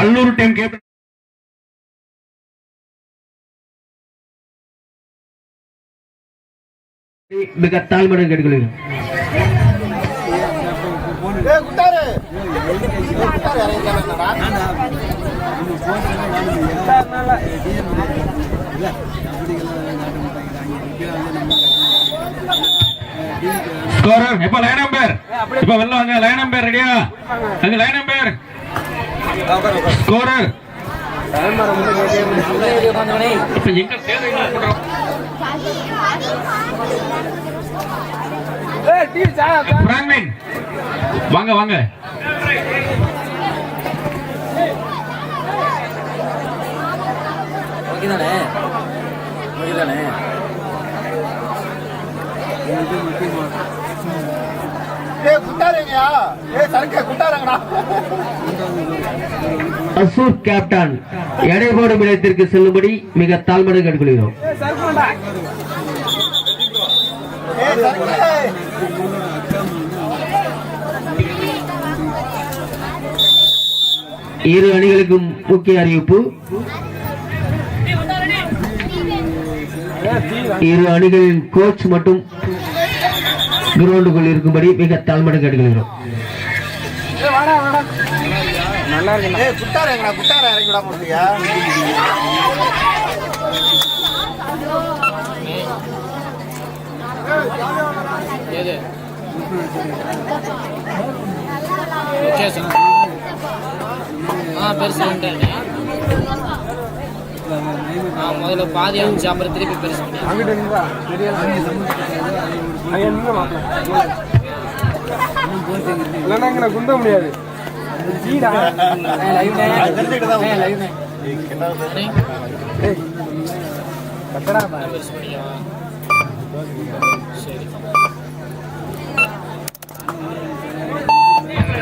Allur time captain மிக தாழ்மையுடன் கேட்டுக்கொள்கிறேன். இப்ப லைன் நம்பர் இப்ப வெளில வாங்க லைன் நம்பர் ரெடியா அங்க லைன் நம்பர் ஸ்கோரர் வாங்க வாங்க. ஓகேதானே ஓகேதானே ஏய் குட்டாருங்கயா ஏய் சரக்கு குட்டாரங்கடா அசூர் கேப்டன் எடை போடும் இடத்திற்கு செல்லும்படி மிக தாழ்மையுடன் கேட்டுக்கொள்கிறோம். இரு அணிகளுக்கும் முக்கிய அறிவிப்பு. இரு அணிகளின் கோச் மட்டும் கிரவுண்டுக்குள் இருக்கும்படி மிக தாழ்மையுடன் கேட்டுக்கொள்கிறோம். ஏய் குட்டாரங்கடா குட்டார இறங்கி விடாம இருக்கியா ஏது ஆ பெருசு வந்துட்டேன் ஆ முதல்ல பாதி இருந்துச்சு அப்புறம் திருப்பி பெருசு. அங்கிட்ட இல்லைன்னா குந்த முடியாது.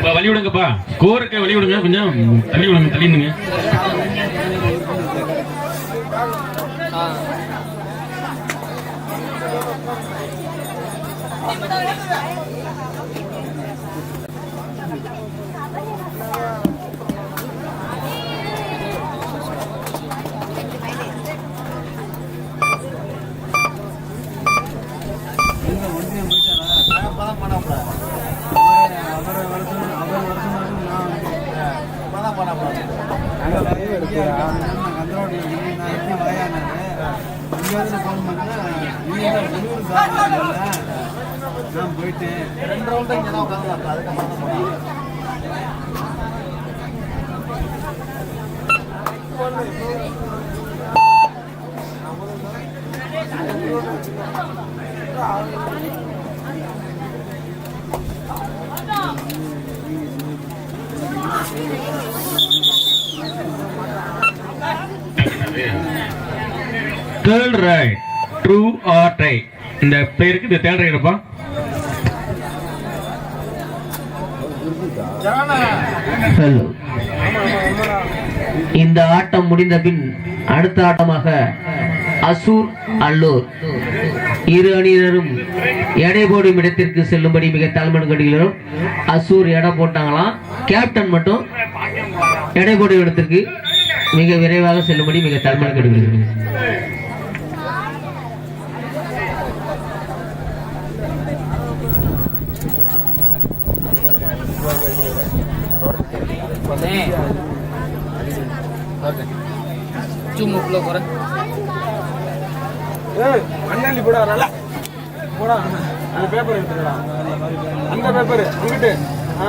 வழி விடுங்கப்பா. ஸ்கோருக்கு வழி விடுங்க. கொஞ்சம் தள்ளி விடுங்க தள்ளிடுங்க ஆ. பதம் நான் போயிட்டேன் ரெண்டு ரவுண்ட் இங்கே தான் உட்காந்து அதுக்கப்புறம் தான் third raid do or die இந்த பேருக்கு இந்த தேர்ட் ரைடுப்பா இருப்பா இந்த ஆட்டம் முடிந்த பின் அடுத்த ஆட்டமாக அசூர் அல்லூர். இரு அணியினரும் எடை போடும் இடத்திற்கு செல்லும்படி மிக தலைமன் கட்டுகிறோம் அசூர் எடை போட்டாங்களாம் கேப்டன் மட்டும் எடை போடும் இடத்திற்கு மிக விரைவாக செல்லும்படி மிக தலைமன் கட்டுகிறோம் அண்ணே சும்மா அண்ணாலி போடா நல்லா. போடா. அந்த பேப்பர் எடுத்துக்கடா. அந்த பேப்பர் உங்ககிட்ட ஆ.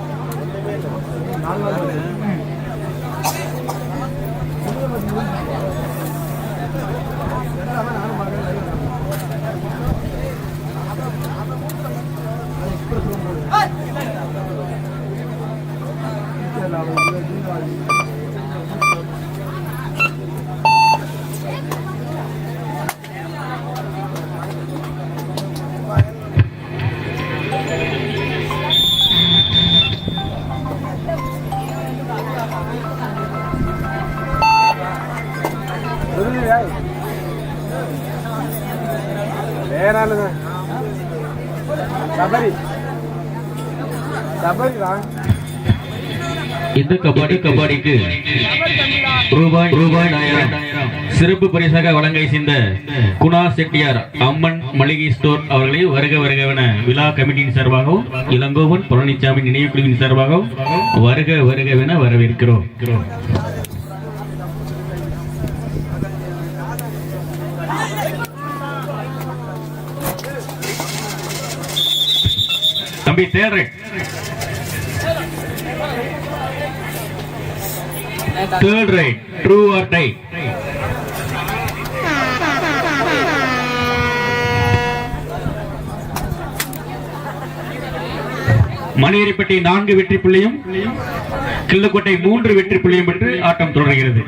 நாலு கபடி கபடிக்கு. ரூபாய் ரூபாய் ஆயிரம் சிறப்பு பரிசாக வழங்கை சேர்ந்த குணா செட்டியார் அம்மன் மளிகை ஸ்டோர் அவர்களை வருக வருகவன விழா கமிட்டியின் சார்பாகவும் இளங்கோவன் பழனிசாமி நினைவுக்குழுவின் சார்பாகவும் வருக வருகவென வரவேற்கிறோம். தம்பி third third raid do or die Maniyarippatti நான்கு வெற்றி புள்ளியும் கிள்ளக்கோட்டை மூன்று வெற்றி புள்ளியும் பெற்று ஆட்டம் தொடர்கிறது.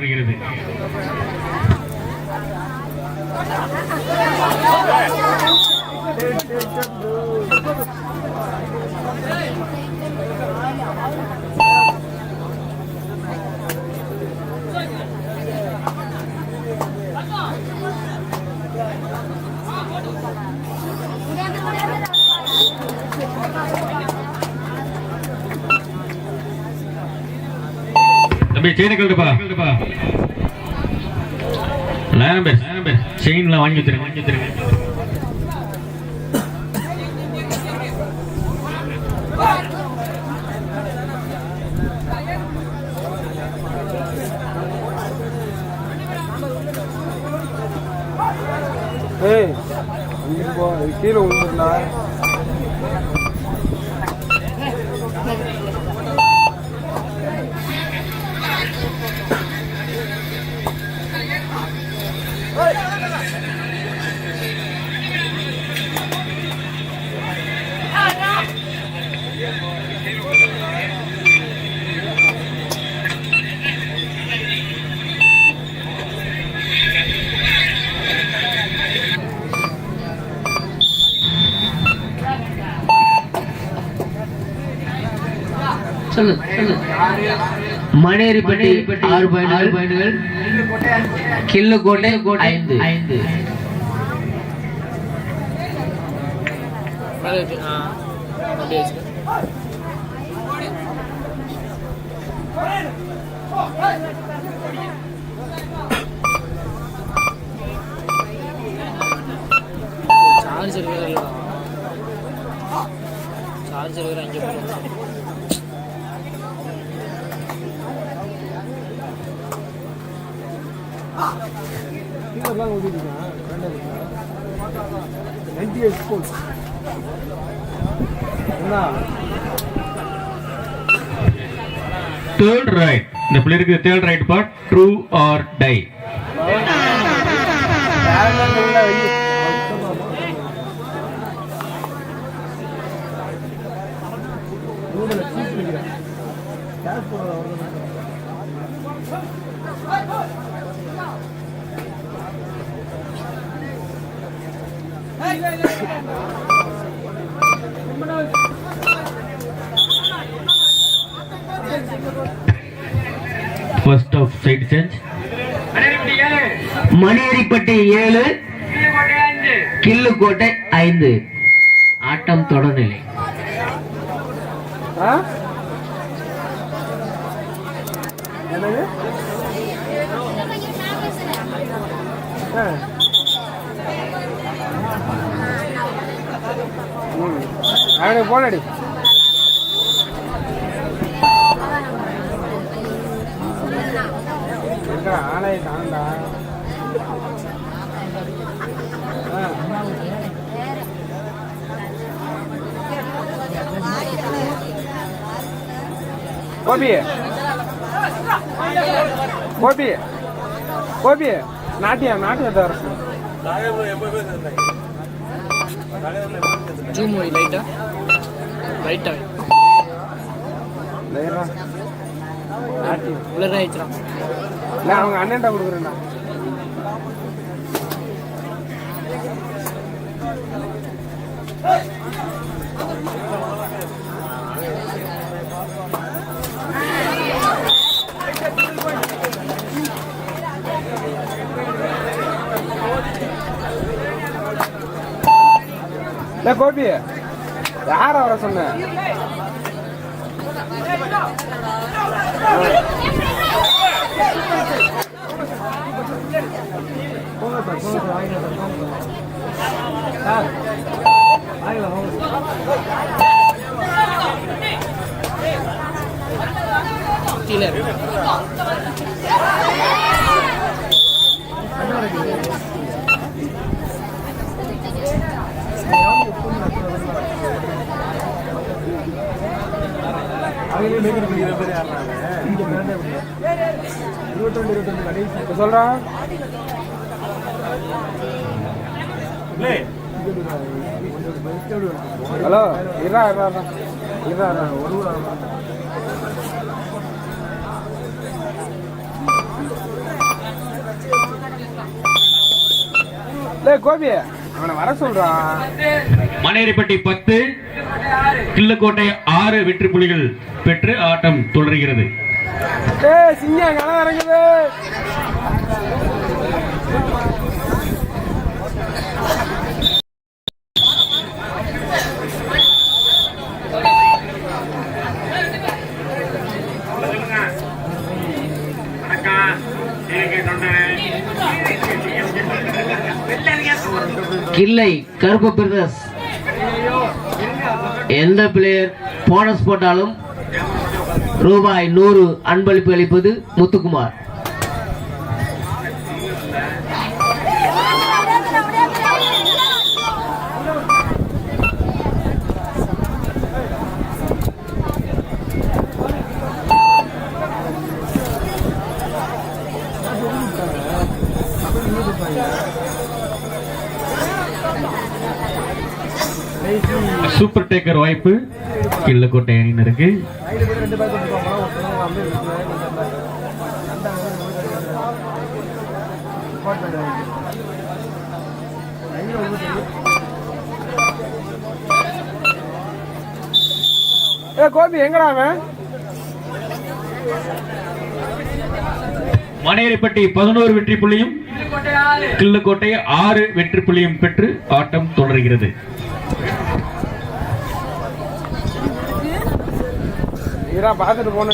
தம்பி செயினை கழட்டுப்பா நேரம் பேர் நேரம் பேர் செயின்லாம் வாங்கி வச்சிருங்க வாங்கி வச்சிருங்க. ஏய் இங்கிட்டு சொல்லு சொல்லு. மணேரிப்பட்டி ஆறு பாயிண்ட் ஆறு பாயிண்டுகள். கிள்ளுக்கோட்டை ஐந்து. ஐந்து. மேலே இருக்கு ஆ அப்படியே வச்சுக்க சார்ஜர் வேற இல்லைடா. சார்ஜர் வேற அங்கே போகணும் தேர்ட் ரைட் இந்த பிள்ளைக்கு third raid part do or die first half side change Maniyarippatti ஏழு கிள்ளுக்கோட்டை ஐந்து. ஆட்டம் தொடர்நிலை. ஆ. அவனுக்கு போன் அடி ஆலையை தாண்டா கோபி. கோபி. கோபி. நாட்டியம் நாட்டியம் தான் இருக்கும் லைட்டா லைட்டா நாட்டியம் உள்ள நான் அவங்க அண்ணன்ட்ட கொடுக்குறேன்டா. இல்லை கோபி? யார வர சொன்ன? கீழே இப்போ சொல்கிறான் ஹலோ இரா இரா இரா ஒரு கோபி அவனை வர சொல்றான். மணேரிப்பட்டி பத்து கிள்ளக்கோட்டை ஆறு வெற்றி புலிகள். பெற்று ஆட்டம் தொடர்கிறது கில்லை கருப்பு பிரதர்ஸ் எந்த பிளேயர் போனஸ் போட்டாலும் ரூபாய் நூறு அன்பளிப்பு அளிப்பது முத்துக்குமார். சூப்பர் டேக்கர் வாய்ப்பு. கிள்ளக்கோட்டை அணியினருக்கு. ஏ கோபி எங்கடா அவன்? மணேரிப்பட்டி பதினோரு வெற்றி புள்ளியும் கிள்ளக்கோட்டை ஆறு வெற்றி புள்ளியும் பெற்று ஆட்டம் தொடர்கிறது. பார்த்துட்டு போன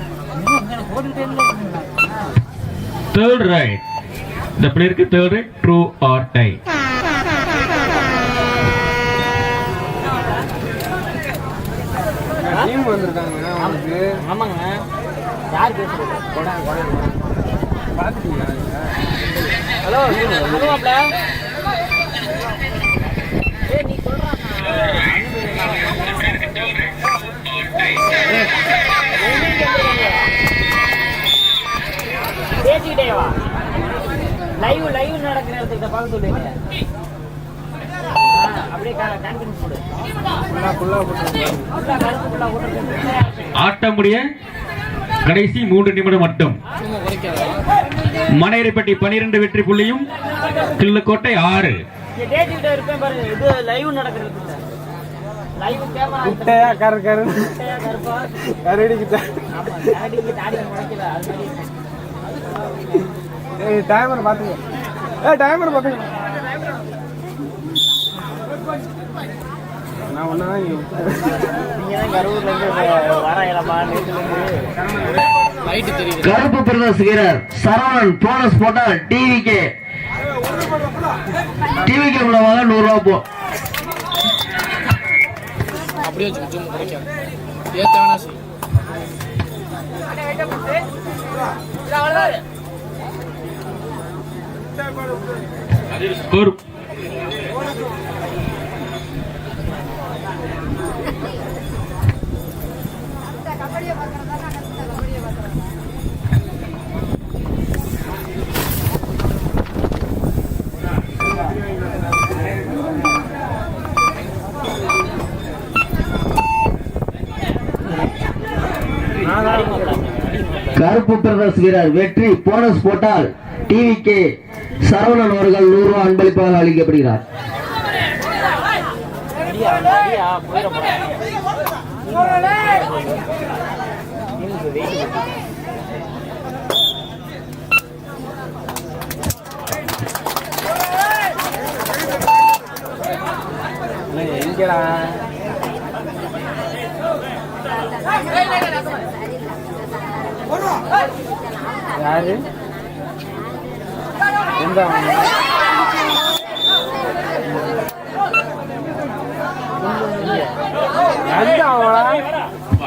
தேர்ட் ரைட் இந்த பிளேயருக்கு third raid do or die team வந்திருக்காங்க அவனுக்கு ஆமாங்க. யார் பேசுறது? கொடாங்க கொடாங்க பார்த்துட்டீங்களா ஹலோ நீ பேசிக்கிட்டே வா லைவ் லைவ் நடக்கிற இடத்துக்கு பார்க்க சொல்லுங்க. அப்படியே கான்ஃபிடன்ஸ் போடு. ஃபுல்லாக ஃபுல்லாக போட்டு ஃபுல்லா கருத்து ஃபுல்லா போட்டு ஆட்டம் முடிய கடைசி மூன்று நிமிடம் மட்டும். மணேரிப்பட்டி பனிரெண்டு வெற்றி புள்ளியும் கிள்ளக்கோட்டை ஆறு. இங்க டேட் இருப்பேன் பாருங்க. இது லைவ் நடக்கிறது குட்டையா கரு கரு. கருப்பா? கரடிக்கிட்ட ஏய் டைமர் பார்த்துங்க ஏய் டைமர் பார்த்துங்க நான் நீங்க தான் கரூர்ல இருந்து இருந்து. கருப்பு பிரதர்ஸ் வீரர் சரவணன் போனஸ் போட்டால் டிவிக்கு டிவிக்கு மூலமாக நூறு ரூபா போ. அப்படியே வச்சு சும்மா குறைக்க ஏத்த வேணா செய். ஸ்கோர் கருப்பு பிரதர்ஸ் வீரர் வெற்றி போனஸ் போட்டால் டிவிக்கு சரவணன் அவர்கள் நூறு ரூபாய் அன்பளிப்பாக அளிக்கப்படுகிறார். எங்கடா? யாரு? எந்த?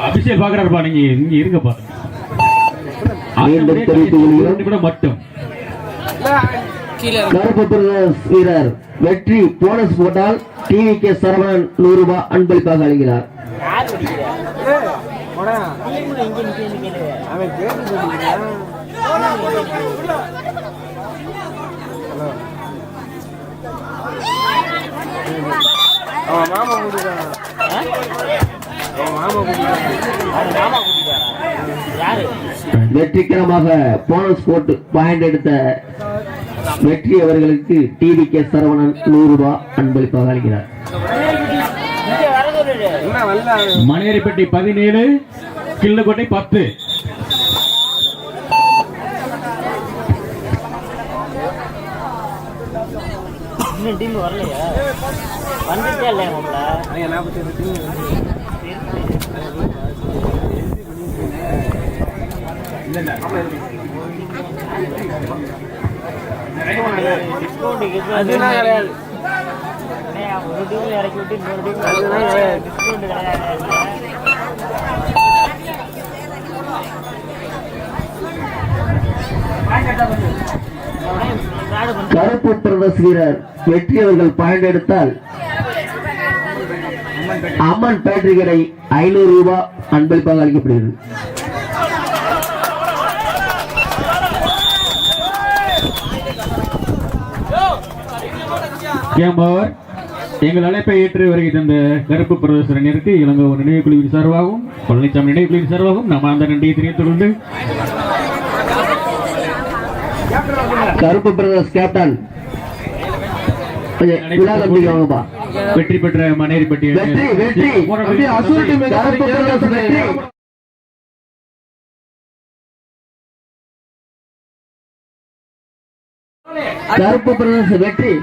அபிஷேக் பாக்குறாருப்பா நீங்க இங்க இருங்க பாருங்க. மீண்டும் தெரிவித்துக் கொள்கிறோம். கூட மட்டும். கீழே கருப்பு வீரர் வெற்றி போனஸ் போட்டால் டிவிக்கு சரவணன் நூறு ரூபாய் அன்பளிப்பாக அளிக்கிறார் யார் பிடிக்கிறா ஏய், போடா. இங்க நிக்க நிக்க அவன் கேட்டு ஹலோ. அவன் மாமா கூட்டிட்டான் அவன் மாமா கூட்டிட்டான் மாமா வெற்றிகரமாக போனஸ் போட்டு பாயிண்ட் எடுத்த வெற்றி அவர்களுக்கு டிவி கே சரவணன் நூறு ரூபாய் அன்பளிப்பாக அளிக்கிறார் இங்க வர சொல்லுடு என்ன வரல மணியரிப்பட்டி பதினேழு கிள்ளுக்கோட்டை பத்து. டீம் வரலையா? வந்துச்சா இல்லையா நாற்பத்தி டிஸ்கவுண்ட் கிடையாது. ஒரு டீம்ல இறக்கி விட்டு இன்னொரு டீம் டிஸ்கவுண்ட் கிடையாது காடு கருப்பு பிரதர்ஸ் வீரர் வெற்றி அவர்கள் பாயிண்ட் எடுத்தால் அம்மன் பேட்டரி கடை ஐநூறு ரூபாய் அன்பளிப்பாக அளிக்கப்படுகிறது. கேம்பவர் எங்கள் அழைப்பை ஏற்று வருகை தந்த கருப்பு பிரதேசரனிற்கு இளங்கோ நினைவு குழுவின் சார்பாகவும் பழனிசாமி நினைவு குழுவின் சார்பாகவும் நம்ம அந்த நன்றியை தெரிவித்துக் கொண்டு. கருப்பு பிரதர்ஸ் கேப்டன். வெற்றி பெற்ற மணேரிப்பட்டி கருப்பு பிரதேச வெற்றி.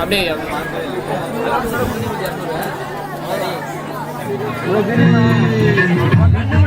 அப்படியே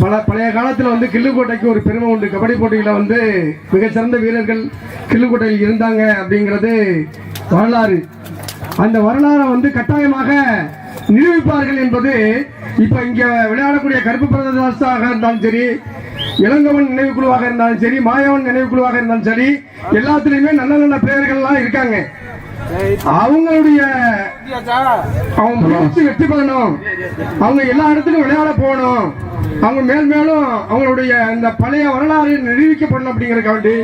பல பழைய காலத்தில் வந்து கிள்ளுக்கோட்டைக்கு ஒரு பெருமை உண்டு. கபடி போட்டியில் வந்து மிகச்சிறந்த வீரர்கள் கிள்ளுக்கோட்டையில் இருந்தாங்க அப்படிங்கிறது வரலாறு. அந்த வரலாறை வந்து கட்டாயமாக நிரூபிப்பார்கள் என்பது இப்போ இங்கே விளையாடக்கூடிய கருப்பு பிரதேசாக இருந்தாலும் சரி இளங்கவன் நினைவுக்குழுவாக இருந்தாலும் சரி மாயவன் நினைவுக்குழுவாக இருந்தாலும் சரி எல்லாத்துலேயுமே நல்ல நல்ல பிளேயர்கள்லாம் இருக்காங்க. அவங்களுடைய அவங்க வெற்றி பெறணும். அவங்க எல்லா இடத்துலையும் விளையாட போகணும். அவங்க மேல் மேலும் அவங்களுடைய இந்த பழைய வரலாறு நிரூபிக்கப்படணும் அப்படிங்கறதுக்காண்டி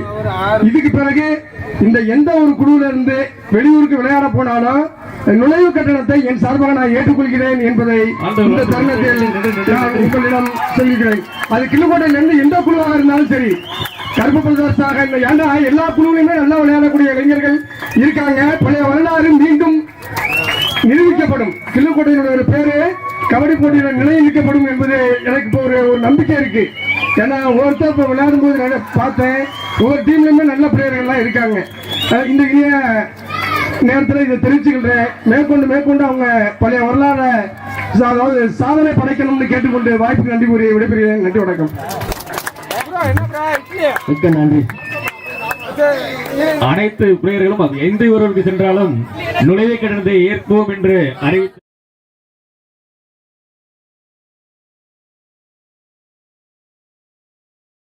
இதுக்கு பிறகு இந்த எந்த ஒரு குழுவில இருந்து வெளியூருக்கு விளையாட போனாலும் நுழைவு கட்டணத்தை என் சார்பாக நான் ஏற்றுக்கொள்கிறேன் என்பதை இந்த தருணத்தில் நான் உங்களிடம் சொல்லிக்கிறேன். அது கிள்ளுக்கோட்டையில இருந்து எந்த குழுவாக இருந்தாலும் சரி கருப்பு இந்த ஏன்னா எல்லா குழுவிலுமே நல்லா விளையாடக்கூடிய இளைஞர்கள் இருக்காங்க. பழைய வரலாறு மீண்டும் நிரூபிக்கப்படும். கிள்ளுக்கோட்டையினுடைய ஒரு பேரு கபடி போட்டியில் நிலைநிறுத்தப்படும் என்பது எனக்கு இப்போ ஒரு ஒரு நம்பிக்கை இருக்கு. ஏன்னா ஒருத்தர் இப்போ விளையாடும் போது நான் பார்த்தேன். ஒவ்வொரு டீம்லயுமே நல்ல பிளேயர்கள்லாம் இருக்காங்க. அஹ் இந்த இனிய நேரத்தில் இதை தெரிவிச்சுக்கிறேன் மேற்கொண்டு மேற்கொண்டு அவங்க பழைய வரலாறு அதாவது சாதனை படைக்கணும்னு கேட்டுக்கொண்டு வாய்ப்பு நன்றி கூறி விடைபெறுகிறேன். நன்றி வணக்கம். மிக்க நன்றி. அனைத்து பிளேயர்களும் எந்த ஒருவருக்கு சென்றாலும் நுழைவு கட்டணத்தை ஏற்போம் என்று அறிவித்து